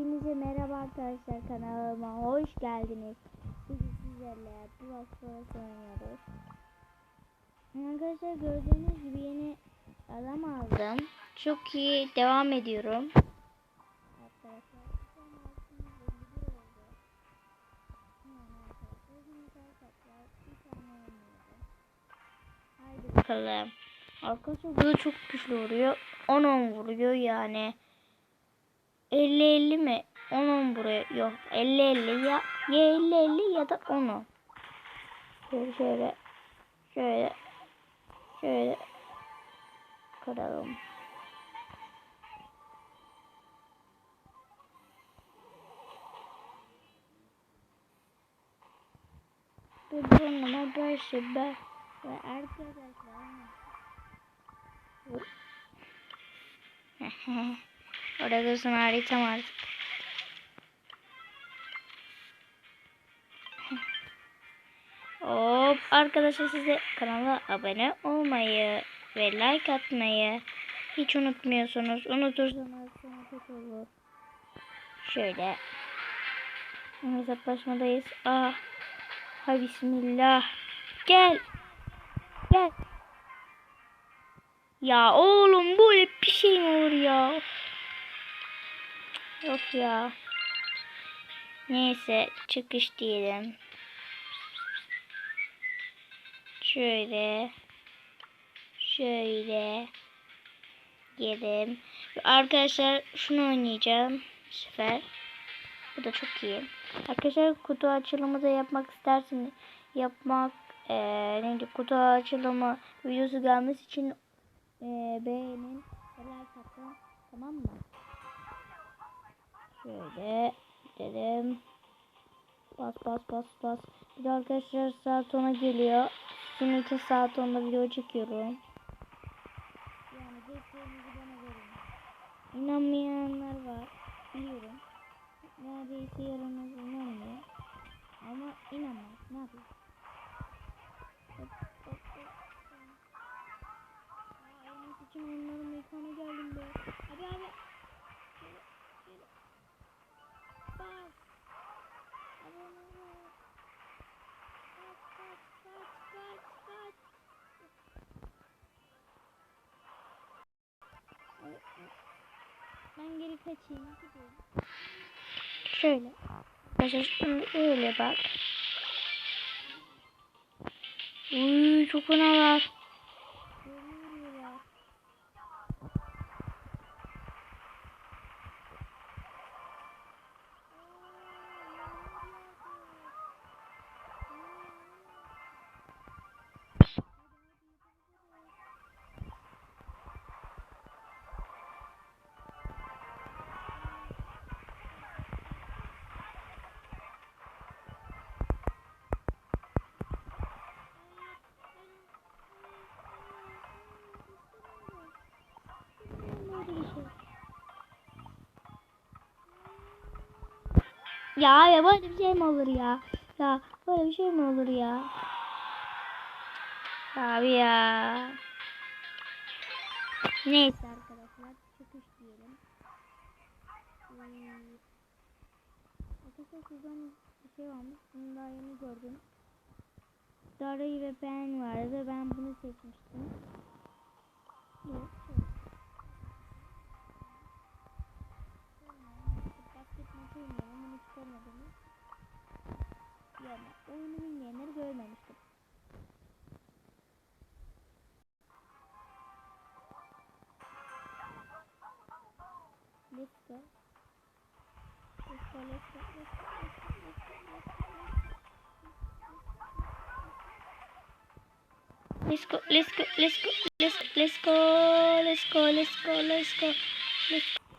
Hepinize merhaba arkadaşlar kanalıma hoş geldiniz. Bugün sizlerle Brawl Stars oynuyoruz. Arkadaşlar gördüğünüz gibi yeni adam aldım. Çok iyi devam ediyorum. Arkadaşlar şu an altımız 51 oldu. Yani arkadaşlar bugün arkadaşlar bir tane oynuyoruz. Haydi bakalım. Arkadaşlar bu da çok güçlü vuruyor. 10-10 vuruyor yani. 50-50 mi? 10-10 buraya. Yok 50-50 ya. Ya 50-50 ya da 10-10. Şöyle şöyle. Şöyle. Şöyle. Kıralım. Bir bununla başı be. Ve arkadaşlar. Orada dursun haritam artık. Hop arkadaşlar size kanala abone olmayı ve like atmayı hiç unutmuyorsunuz. Unutursanız sonra olur. Şöyle. Hesaplaşmadayız. Ah. Ha bismillah. Gel. Gel. Ya oğlum böyle bir şey mi olur ya? Of ya. Neyse çıkış diyelim. Şöyle. Şöyle. Gidelim. Arkadaşlar şunu oynayacağım. Bu sefer. Bu da çok iyi. Arkadaşlar kutu açılımı da yapmak isterseniz yapmak eee neydi kutu açılımı videosu gelmesi için eee beğenin like atın tamam mı? Şöyle gidelim. Bas bas bas bas. Bir de arkadaşlar saat 10'a geliyor. Sizin için saat 10'da video çekiyorum. Yani desteğinizi bana verin. İnanmayanlar var. Biliyorum. Neredeyse yarınız inanmıyor. Ama inanmaz. Ne yapayım? Ben geri kaçayım. Gidiyorum. Şöyle. Arkadaşlar öyle bak. Uy çok. Beni Ya ya böyle bir şey mi olur ya? Ya böyle bir şey mi olur ya? Abi ya. Neyse arkadaşlar çıkış diyelim. Hmm. Arkadaşlar şuradan bir şey varmış. Bunu daha yeni gördüm. Darayı ve ben vardı. Ben bunu seçmiştim. Yok. Oyunu bilmeyenleri görmemiştim. Let's go. Let's go, let's go, let's go, let's go, let's go, let's go. Let's go, let's go, let's go, let's let's go, let's go, let's go, let's go, let's go.